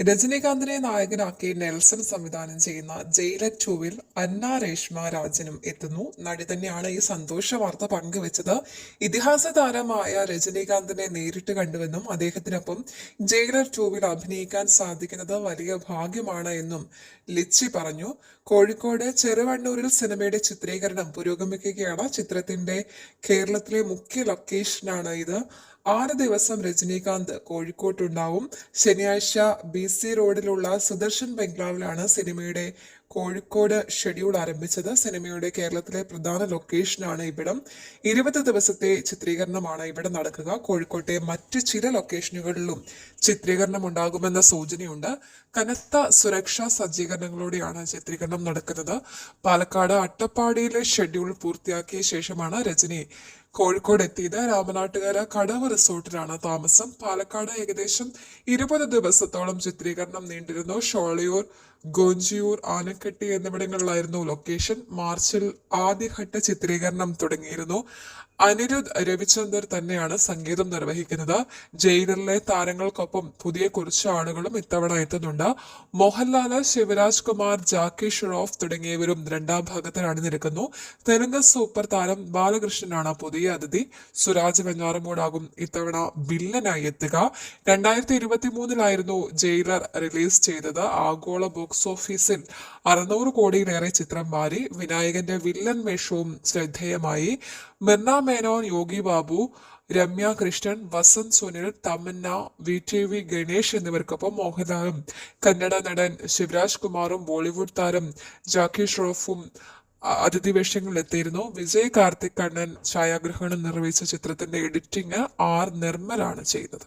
രജനീകാന്തിനെ നായകനാക്കി നെൽസൺ സംവിധാനം ചെയ്യുന്ന ജയിലർ ടൂവിൽ അന്ന രേഷ്മ രാജനും എത്തുന്നു. നടി തന്നെയാണ് ഈ സന്തോഷ വാർത്ത പങ്കുവച്ചത്. ഇതിഹാസ താരമായ രജനീകാന്തിനെ നേരിട്ട് കണ്ടുവെന്നും അദ്ദേഹത്തിനൊപ്പം ജയിലർ ടൂവിൽ അഭിനയിക്കാൻ സാധിക്കുന്നത് വലിയ ഭാഗ്യമാണ് എന്നും ലിച്ചി പറഞ്ഞു. കോഴിക്കോട് ചെറുവണ്ണൂരിൽ സിനിമയുടെ ചിത്രീകരണം പുരോഗമിക്കുകയാണ്. ചിത്രത്തിന്റെ കേരളത്തിലെ മുഖ്യ ലൊക്കേഷനാണ് ഇത്. ആറ് ദിവസം രജനീകാന്ത് കോഴിക്കോട്ടുണ്ടാവും. ശനിയാഴ്ച ബി സി റോഡിലുള്ള സുദർശൻ ബംഗ്ലാവിലാണ് സിനിമയുടെ കോഴിക്കോട് ഷെഡ്യൂൾ ആരംഭിച്ചത് സിനിമയുടെ കേരളത്തിലെ പ്രധാന ലൊക്കേഷനാണ് ഇവിടം. ഇരുപത് ദിവസത്തെ ചിത്രീകരണമാണ് ഇവിടെ നടക്കുക. കോഴിക്കോട്ടെ മറ്റ് ചില ലൊക്കേഷനുകളിലും ചിത്രീകരണം ഉണ്ടാകുമെന്ന സൂചനയുണ്ട്. കനത്ത സുരക്ഷാ സജ്ജീകരണങ്ങളോടെയാണ് ചിത്രീകരണം നടക്കുന്നത്. പാലക്കാട് അട്ടപ്പാടിയിലെ ഷെഡ്യൂൾ പൂർത്തിയാക്കിയ ശേഷമാണ് രജനി കോഴിക്കോട് എത്തിയത്. രാമനാട്ടുകര കടവ് റിസോർട്ടിലാണ് താമസം. പാലക്കാട് ഏകദേശം ഇരുപത് ദിവസത്തോളം ചിത്രീകരണം നീണ്ടിരുന്നു. ഷോളയൂർ ഗോഞ്ചിയൂർ ആനക്കട്ടി എന്നിവിടങ്ങളിലായിരുന്നു ലൊക്കേഷൻ മാർച്ചിൽ ആദ്യഘട്ട ചിത്രീകരണം തുടങ്ങിയിരുന്നു. അനിരുദ്ധ് രവിചന്ദർ തന്നെയാണ് സംഗീതം നിർവഹിക്കുന്നത്. ജയിലറിലെ താരങ്ങൾക്കൊപ്പം പുതിയ കുറച്ച് ആളുകളും ഇത്തവണ എത്തുന്നുണ്ട്. മോഹൻലാൽ ശിവരാജ് കുമാർ ജാക്കി ഷെറോഫ് തുടങ്ങിയവരും രണ്ടാം ഭാഗത്തിൽ അണിനിരക്കുന്നു തെലുങ്ക് സൂപ്പർ താരം ബാലകൃഷ്ണനാണ് പുതിയ അതിഥി. സുരാജ് വെഞ്ഞാറമൂടാകും ഇത്തവണ വില്ലനായി എത്തുക. രണ്ടായിരത്തി ഇരുപത്തി മൂന്നിലായിരുന്നു ജയിലർ റിലീസ് ചെയ്തത്. ആഗോള ബോക്സ് ഓഫീസിൽ അറുന്നൂറ് കോടിയിലേറെ ചിത്രം മാറി വിനായകന്റെ വില്ലൻ വേഷവും ശ്രദ്ധേയമായി. Mirnaa Menon Yogi Babu Ramya Krishnan Vasanth Sunil Tamannaah V T V Ganesh എന്നിവർക്കൊപ്പം മോഹൻലാലും കന്നഡ നടൻ ശിവരാജ് കുമാറും ബോളിവുഡ് താരം ജാക്കി ഷ്രോഫും അതിഥി വേഷങ്ങളിൽ എത്തിയിരുന്നു. വിജയ് കാർത്തിക് കണ്ണൻ ഛായാഗ്രഹണം നിർവഹിച്ച ചിത്രത്തിന്റെ എഡിറ്റിംഗ് ആർ നിർമ്മലാണ് ചെയ്തത്.